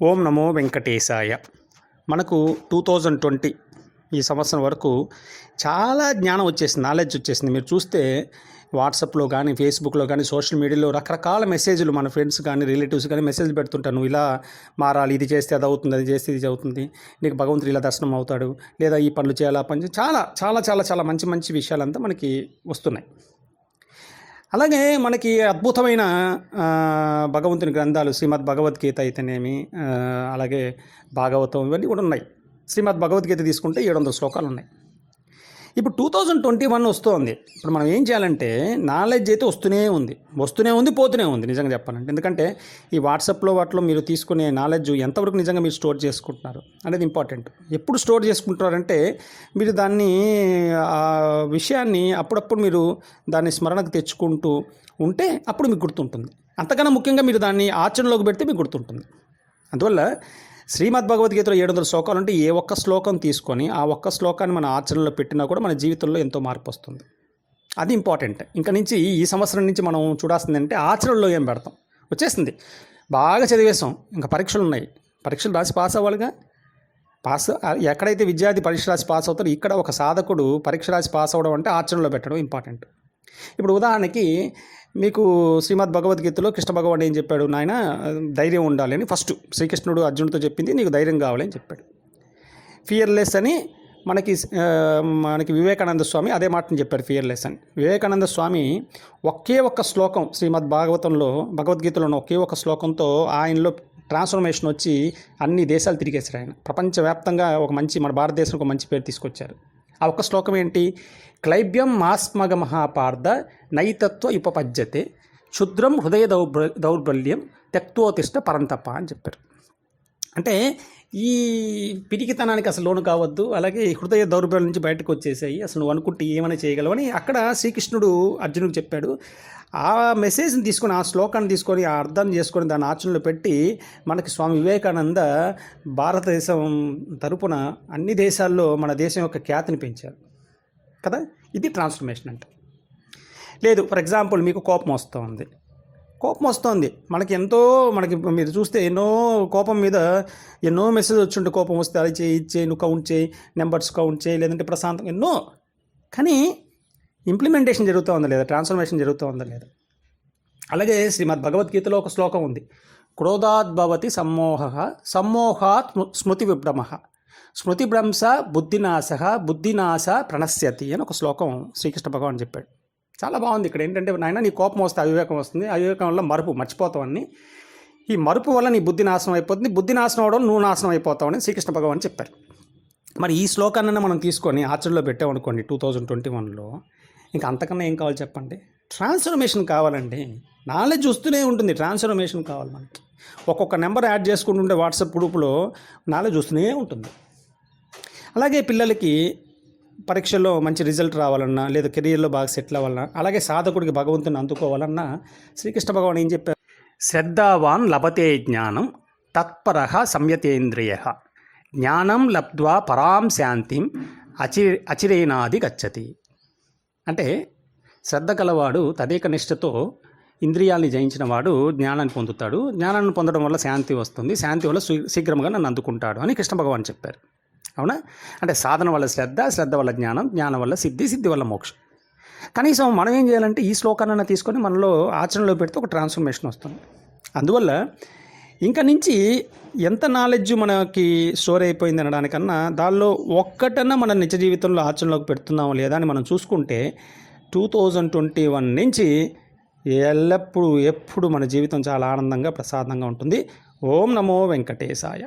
ఓం నమో వెంకటేశాయ. మనకు two thousand twenty ఈ సంవత్సరం వరకు చాలా జ్ఞానం వచ్చేసింది నాలెడ్జ్ వచ్చేసింది. మీరు చూస్తే వాట్సాప్లో కానీ ఫేస్బుక్లో కానీ సోషల్ మీడియాలో రకరకాల మెసేజ్లు మన ఫ్రెండ్స్ కానీ రిలేటివ్స్ కానీ మెసేజ్ పెడుతుంటాను ఇలా మారాలి ఇది చేస్తే అది అవుతుంది అది చేస్తే ఇది అవుతుంది నీకు భగవంతుడు ఇలా దర్శనం అవుతాడు లేదా ఈ పనులు చేయాలా పని చాలా చాలా చాలా చాలా మంచి మంచి విషయాలంతా మనకి వస్తున్నాయి. అలాగే మనకి అద్భుతమైన భగవంతుని గ్రంథాలు శ్రీమద్ భగవద్గీత అయితేనేమి అలాగే భాగవతం ఇవన్నీ కూడా ఉన్నాయి. శ్రీమద్ భగవద్గీత తీసుకుంటే ఏడు వందల శ్లోకాలు ఉన్నాయి. ఇప్పుడు టూ థౌజండ్ ట్వంటీ వన్ వస్తుంది. ఇప్పుడు మనం ఏం చేయాలంటే నాలెడ్జ్ అయితే వస్తూనే ఉంది. వస్తూనే ఉంది పోతూనే ఉంది నిజంగా చెప్పాలంటే. ఎందుకంటే ఈ వాట్సాప్లో వాటిలో మీరు తీసుకునే నాలెడ్జ్ ఎంతవరకు నిజంగా మీరు స్టోర్ చేసుకుంటున్నారు అనేది ఇంపార్టెంట్ ఎప్పుడు స్టోర్ చేసుకుంటున్నారంటే మీరు దాన్ని ఆ విషయాన్ని అప్పుడప్పుడు మీరు దాన్ని స్మరణకు తెచ్చుకుంటూ ఉంటే అప్పుడు మీకు గుర్తుంటుంది. అంతకన్నా ముఖ్యంగా మీరు దాన్ని ఆచరణలోకి పెడితే మీకు గుర్తుంటుంది. అందువల్ల శ్రీమద్ భగవద్గీతలో ఏడు వందల శ్లోకాలు అంటే ఏ ఒక్క శ్లోకం తీసుకొని ఆ ఒక్క శ్లోకాన్ని మన ఆచరణలో పెట్టినా కూడా మన జీవితంలో ఎంతో మార్పు వస్తుంది. అది ఇంపార్టెంట్. ఇంకా నుంచి ఈ సంవత్సరం నుంచి మనం చూడాల్సింది అంటే ఆచరణలో ఏం పెడతాం? వచ్చేసింది. బాగా చదివేసాం ఇంకా పరీక్షలు ఉన్నాయి. పరీక్షలు రాసి పాస్ అవ్వాలిగా? పాస్ ఎక్కడైతే విద్యార్థి పరీక్ష రాసి పాస్ అవుతారో ఇక్కడ ఒక సాధకుడు పరీక్ష రాసి పాస్ అవ్వడం అంటే ఆచరణలో పెట్టడం ఇంపార్టెంట్. ఇప్పుడు ఉదాహరణకి మీకు శ్రీమద్ భగవద్గీతలో కృష్ణ భగవాన్ ఏం చెప్పాడు నాయన? ధైర్యం ఉండాలని ఫస్ట్ శ్రీకృష్ణుడు అర్జునుడితో చెప్పింది నీకు ధైర్యం కావాలని చెప్పాడు. ఫియర్లెస్ అని మనకి మనకి వివేకానంద స్వామి అదే మాటని చెప్పారు ఫియర్లెస్ అని. వివేకానంద స్వామి ఒకే ఒక్క శ్లోకం శ్రీమద్ భాగవతంలో భగవద్గీతలో ఉన్న ఒకే ఒక శ్లోకంతో ఆయనలో ట్రాన్స్ఫర్మేషన్ వచ్చి అన్ని దేశాలు తిరిగేశారు ఆయన. ప్రపంచవ్యాప్తంగా ఒక మంచి మన భారతదేశం ఒక మంచి పేరు తీసుకొచ్చారు. ఆ ఒక్క శ్లోకం ఏంటి? క్లైబ్యం మాస్మగ మహాపార్థ నైతత్వ ఉపపద్యతే క్షుద్రం హృదయ దౌర్బ దౌర్బల్యం తెక్తోతిష్ట పరంతప అని చెప్పారు. అంటే ఈ పిరికితనానికి అసలు లోను కావద్దు అలాగే ఈ హృదయ దౌర్బల్యం నుంచి బయటకు వచ్చేసాయి. అసలు నువ్వు అనుకుంటే ఏమైనా చేయగలవని అక్కడ శ్రీకృష్ణుడు అర్జునుడికి చెప్పాడు. ఆ మెసేజ్ని తీసుకొని ఆ శ్లోకాన్ని తీసుకొని ఆ అర్థం చేసుకొని దాన్ని ఆచరణలో పెట్టి మనకి స్వామి వివేకానంద భారతదేశం తరపున అన్ని దేశాల్లో మన దేశం యొక్క ఖ్యాతిని పెంచారు. కదా? ఇది ట్రాన్స్ఫర్మేషన్ అంటే. లేదు ఫర్ ఎగ్జాంపుల్ మీకు కోపం వస్తుంది. కోపం వస్తుంది. మనకి ఎంతో మనకి మీరు చూస్తే ఎన్నో కోపం మీద ఎన్నో మెసేజ్ వచ్చుంటే కోపం వస్తే అది చేయి చేయి నువ్వు కౌంట్ చేయి నెంబర్స్ కౌంట్ చేయి లేదంటే ప్రశాంతం ఎన్నో. కానీ ఇంప్లిమెంటేషన్ జరుగుతూ ఉందా లేదా? ట్రాన్స్ఫర్మేషన్ జరుగుతూ ఉందా లేదా? అలాగే శ్రీమద్ భగవద్గీతలో ఒక శ్లోకం ఉంది. క్రోధాద్భవతి సమ్మోహ సమ్మోహాత్ స్మృ- స్మృతి విభ్రమ. స్మృతిభ్రంశ బుద్ధినాశ బుద్ధినాశ ప్రణశ్యతి అని ఒక శ్లోకం శ్రీకృష్ణ భగవాన్ చెప్పాడు. చాలా బాగుంది ఇక్కడ. ఏంటంటే నాయన నీ కోపం వస్తే అవివేకం వస్తుంది. అవివేకం వల్ల మరుపు మర్చిపోతావని ఈ మరుపు వల్ల నీ బుద్ధి నాశనం అయిపోతుంది. బుద్ధి నాశనం అవడం నువ్వు నాశనం అయిపోతావని శ్రీకృష్ణ భగవాన్ చెప్పారు. మరి ఈ శ్లోకాన్ని మనం తీసుకొని ఆచరణలో పెట్టామనుకోండి టూ థౌజండ్ ట్వంటీ వన్లో. ఇంకా అంతకన్నా ఏం కావాలి చెప్పండి? ట్రాన్స్ఫర్మేషన్ కావాలండి. నాలెడ్జ్ వస్తూనే ఉంటుంది. ట్రాన్స్ఫర్మేషన్ కావాలి మనకి. ఒక్కొక్క నెంబర్ యాడ్ చేసుకుంటుంటే వాట్సాప్ గ్రూప్లో నాలెడ్జ్ వస్తూనే ఉంటుంది. అలాగే పిల్లలకి పరీక్షల్లో మంచి రిజల్ట్ రావాలన్నా లేదా కెరీర్లో బాగా సెటిల్ అవ్వాలన్నా అలాగే సాధకుడికి భగవంతుని అందుకోవాలన్నా శ్రీకృష్ణ భగవాన్ ఏం చెప్పారు? శ్రద్ధావాన్ లభతే జ్ఞానం తత్పర సంయతేంద్రియ. జ్ఞానం లబ్ధ్వా పరాం శాంతిం అచి అచిరేనాది గచ్చతి. అంటే శ్రద్ధ కలవాడు తదేక నిష్ఠతో ఇంద్రియాల్ని జయించిన వాడు జ్ఞానాన్ని పొందుతాడు. జ్ఞానాన్ని పొందడం వల్ల శాంతి వస్తుంది. శాంతి వల్ల శీఘ్రంగా నన్ను అందుకుంటాడు అని కృష్ణ భగవాన్ చెప్పారు. అవునా? అంటే సాధన వల్ల శ్రద్ధ శ్రద్ధ వల్ల జ్ఞానం జ్ఞానం వల్ల సిద్ధి సిద్ధి వల్ల మోక్షం. కనీసం మనం ఏం చేయాలంటే ఈ శ్లోకాన్ని తీసుకొని మనలో ఆచరణలో పెడితే ఒక ట్రాన్స్ఫర్మేషన్ వస్తుంది. అందువల్ల ఇంకా నుంచి ఎంత నాలెడ్జ్ మనకి స్టోర్ అయిపోయింది అనడానికన్నా దానిలో ఒక్కటన్నా మన నిజ జీవితంలో ఆచరణలోకి పెడుతున్నామో లేదా అని మనం చూసుకుంటే టూ థౌజండ్ ట్వంటీ వన్ నుంచి ఎల్లప్పుడూ ఎప్పుడు మన జీవితం చాలా ఆనందంగా ప్రసాదంగా ఉంటుంది. ఓం నమో వెంకటేశాయ.